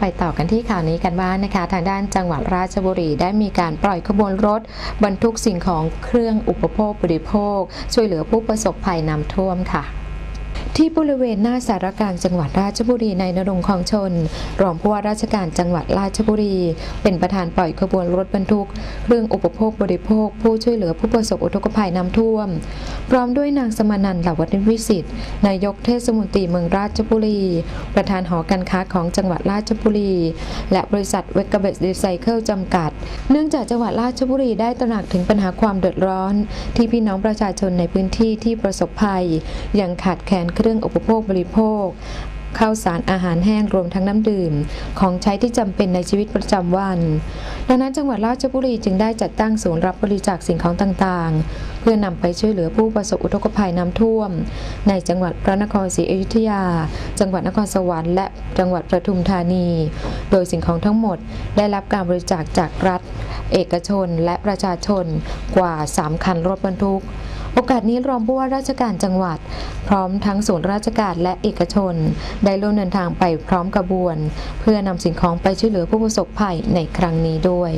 ไปต่อกันที่ข่าวนี้กันบ้างนะคะ ทางด้านจังหวัดราชบุรีได้มีการปล่อยขบวนรถ บรรทุกสิ่งของเครื่องอุปโภคบริโภค ช่วยเหลือผู้ประสบภัยน้ำท่วมค่ะที่บริเวณหน้าสารกางจังหวัดราชบุรีในนรงค์คลองชน รองผู้ว่าราชการจังหวัดราชบุรี เป็นประธานปล่อยขบวนรถบรรทุกเครื่องอุปโภคบริโภค ผู้ช่วยเหลือผู้ประสบอุทกภัยน้ำท่วม พร้อมด้วยนางสมานันท์เหล่าวัฒนวิสิทธิ์นายกเทศมนตรีเมืองราชบุรี ประธานหอการค้าของจังหวัดราชบุรี และบริษัทเวกเบสดีไซเคิลจำกัด เนื่องจากจังหวัดราชบุรีได้ตระหนักถึงปัญหาความเดือดร้อน ที่พี่น้องประชาชนในพื้นที่ที่ประสบภัย ยังขาดแคลนเครื่องอุปโภคบริโภค ข้าวสารอาหารแห้งรวมทั้งน้ำดื่ม ของใช้ที่จำเป็นในชีวิตประจำวัน ดังนั้นจังหวัดราชบุรีจึงได้จัดตั้งศูนย์รับบริจาคสิ่งของต่างๆ เพื่อนำไปช่วยเหลือผู้ประสบอุทกภัยน้ำท่วม ในจังหวัดพระนครศรีอยุธยา จังหวัดนครสวรรค์และจังหวัดปทุมธานี โดยสิ่งของทั้งหมดได้รับการบริจาคจากรัฐ เอกชนและประชาชนกว่า 3 คันรถบรรทุก โอกาสนี้รองผู้ว่าราชการจังหวัด พร้อมทั้งส่วนราชการและเอกชน ได้ร่วมเดินทางไปพร้อมกระบวน เพื่อนำสิ่งของไปช่วยเหลือผู้ประสบภัยในครั้งนี้ด้วย